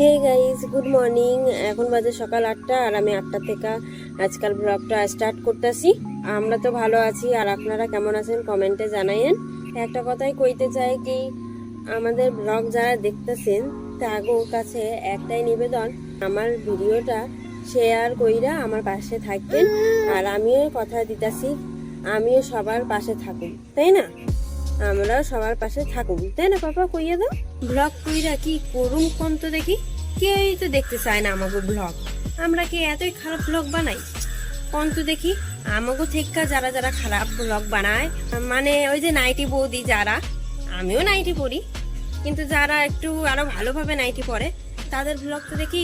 Hey guys good morning এখন বাজে সকাল আটটা আর আমি আটটা থেকে আজকাল ব্লগটা স্টার্ট করতেছি। আমরা তো ভালো আছি আর আপনারা কেমন আছেন কমেন্টে জানাইয়েন। একটা কথাই কইতে চাই কি, আমাদের ব্লগ যারা দেখতেছেন তাগোর কাছে একটাই নিবেদন, আমার ভিডিওটা শেয়ার কইরা আমার পাশে থাকবেন। আর আমিও কথা দিতাছি, আমিও সবার পাশে থাকুন, তাই না? আমরাও সবার পাশে থাকুন। তাই না, পাপা? কইয়া দাও। ব্লগ কইরা কি করুম কোন তো দেখি। কেউই তো দেখতে চায় না আমাকে ব্লগ। আমরা কি এতই খারাপ ব্লগ বানাই? কোন তো দেখি। আমাকে থেকে যারা যারা খারাপ ব্লগ বানায় মানে ওই যে নাইটি বৌদি যারা, আমিও নাইটি পড়ি কিন্তু যারা একটু আরও ভালোভাবে নাইটি পড়ে তাদের ব্লগ তো দেখি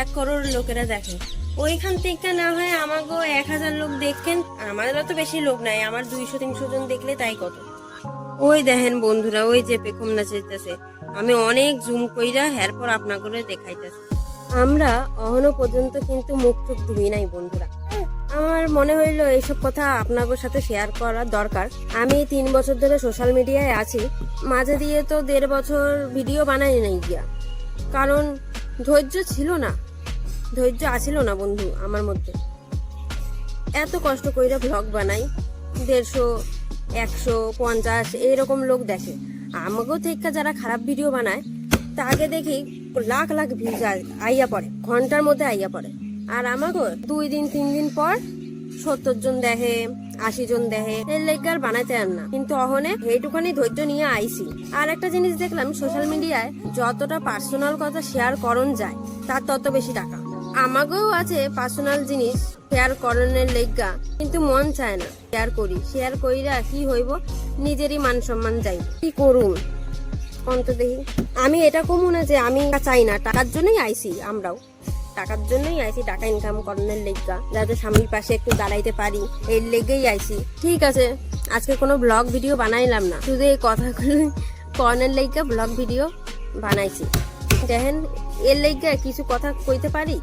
এক করোড় লোকেরা দেখে। ওইখান থেকে না হয় আমাকে এক হাজার লোক দেখেন আমাদের তো বেশি লোক নাই, আমার দুইশো, তিনশো জন দেখলে তাই কত। ওই দেখেন বন্ধুরা, ওই যে পেখম নাচাইতেছে আমি অনেক জুম কইরা এরপর আপনা করে দেখাইতেছি। আমরা অহনো পর্যন্ত কিন্তু মুখ চোখ ধুই নাই বন্ধুরা। আমার মনে হইল এইসব কথা আপনাদের সাথে শেয়ার করা দরকার। আমি তিন বছর ধরে সোশ্যাল মিডিয়ায় আছি। মাঝে দিয়ে তো দেড় বছর ভিডিও বানাই নাই গিয়া। কারণ ধৈর্য ছিল না। ধৈর্য আছিল না বন্ধু আমার মধ্যে। এত কষ্ট কইরা ব্লগ বানাই। দেড়শো একশো পঞ্চাশ এইরকম লোক দেখে। আমাকেও থেকে যারা খারাপ ভিডিও বানায়, তাকে দেখি লাখ লাখ ভিউজ আইয়া পড়ে, ঘণ্টার মধ্যে আইয়া পড়ে। আর আমাকেও দুই দিন, তিন দিন পর সত্তর জন দেখে, আশি জন দেখে, এর লেগে আর বানাইতে আর না। কিন্তু অহনে এইটুখানি ধৈর্য নিয়ে আইসি আর একটা জিনিস দেখলাম সোশ্যাল মিডিয়ায় যতটা পার্সোনাল কথা শেয়ার করন যায়, তার তত বেশি টাকা। আমাকেও আছে পার্সোনাল জিনিস শেয়ার করণের লেগা, কিন্তু মন চায় না শেয়ার করি। শেয়ার কইরা কি হইব? নিজেরই মান সম্মান যাই কি করুন অন্ত দেখি। আমি এটা কমু না যে আমি চাই না, টাকার জন্যই আইছি আমরাও। টাকার জন্যই আইছি টাকা ইনকাম করানোর লেগা, যাতে স্বামীর পাশে একটু দাঁড়াইতে পারি, এর লেগেই আইছি ঠিক আছে, আজকে কোনো ব্লগ ভিডিও বানাইলাম না। শুধু এই কথাগুলো কর্নের লেগা ব্লগ ভিডিও বানাইছি। দেখেন, এর লেগা কিছু কথা কইতে পারি?